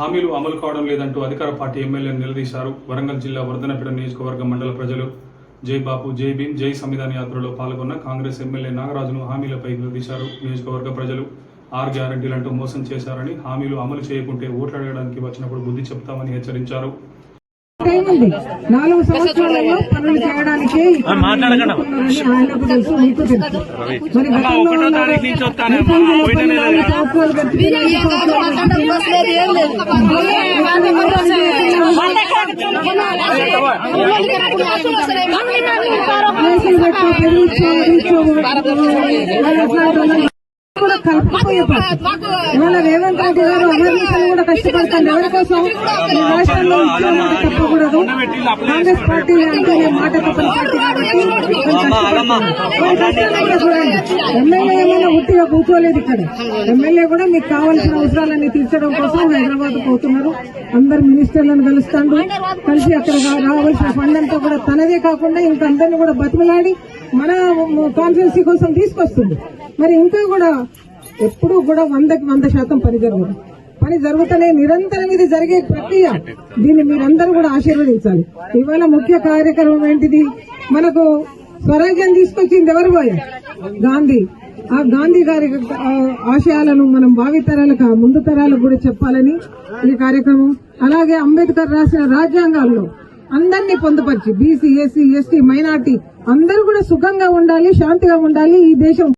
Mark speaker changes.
Speaker 1: హామీలు అమలు కావడం లేదంటూ అధికార పార్టీ ఎమ్మెల్యేను నిలదీశారు. వరంగల్ జిల్లా వర్ధనపేట నియోజకవర్గ మండల ప్రజలు జై బాపు జై భీమ్ జై సంవిధాన యాత్రలో పాల్గొన్న కాంగ్రెస్ ఎమ్మెల్యే నాగరాజును హామీలపై నిలదీశారు. నియోజకవర్గ ప్రజలు ఆర్ గ్యారంటీలంటూ మోసం చేశారని హామీలు అమలు చేయకుంటే ఓట్లాడడానికి వచ్చినప్పుడు బుద్ధి చెప్తామని హెచ్చరించారు.
Speaker 2: ఉంది నాలుగు సంవత్సరాలలో పనులు చేయడానికి మాట్లాడుతున్నారని కూడా కలుపుకుపోయే ఇవాళ రేవంత్ రెడ్డి గారు అమర్నిషన్ కూడా కష్టపడతాను ఎవరి కోసం ఈ రాష్ట్రంలో ఇచ్చిన తప్పకూడదు కాంగ్రెస్ పార్టీ అంటే మాట తప్పని పార్టీ కాబట్టి కూడా చూడండి ఎమ్మెల్యే ఏమైనా ఉట్టిగా కూర్చోలేదు ఇక్కడ ఎమ్మెల్యే కూడా మీకు కావాల్సిన అవసరాలన్నీ తీర్చడం కోసం హైదరాబాద్ పోతున్నారు అందరు మినిస్టర్లను కలుస్తాడు కలిసి అక్కడ రావాల్సిన ఫండ్ అంతా కూడా తనదే కాకుండా ఇంకా అందరిని కూడా బతిమలాడి మన కాన్స్టిట్యూన్సీ కోసం తీసుకొస్తుంది మరి ఇంకా కూడా ఎప్పుడూ కూడా వందకి వంద శాతం పని జరగదు. పని జరుగుతూనే నిరంతరం ఇది జరిగే ప్రక్రియ. దీన్ని మీరందరూ కూడా ఆశీర్వదించాలి. ఇవాళ ముఖ్య కార్యక్రమం ఏంటిది? మనకు స్వరాజ్యం తీసుకొచ్చింది ఎవరు పోయా? గాంధీ. ఆ గాంధీ గారి ఆశయాలను మనం భావి తరాలకు ముందు తరాలకు కూడా చెప్పాలని ఈ కార్యక్రమం. అలాగే అంబేద్కర్ రాసిన రాజ్యాంగాల్లో అందరినీ పొందుపరిచి బీసీ ఎస్సీ ఎస్టీ మైనార్టీ అందరూ కూడా సుఖంగా ఉండాలి శాంతిగా ఉండాలి ఈ దేశం.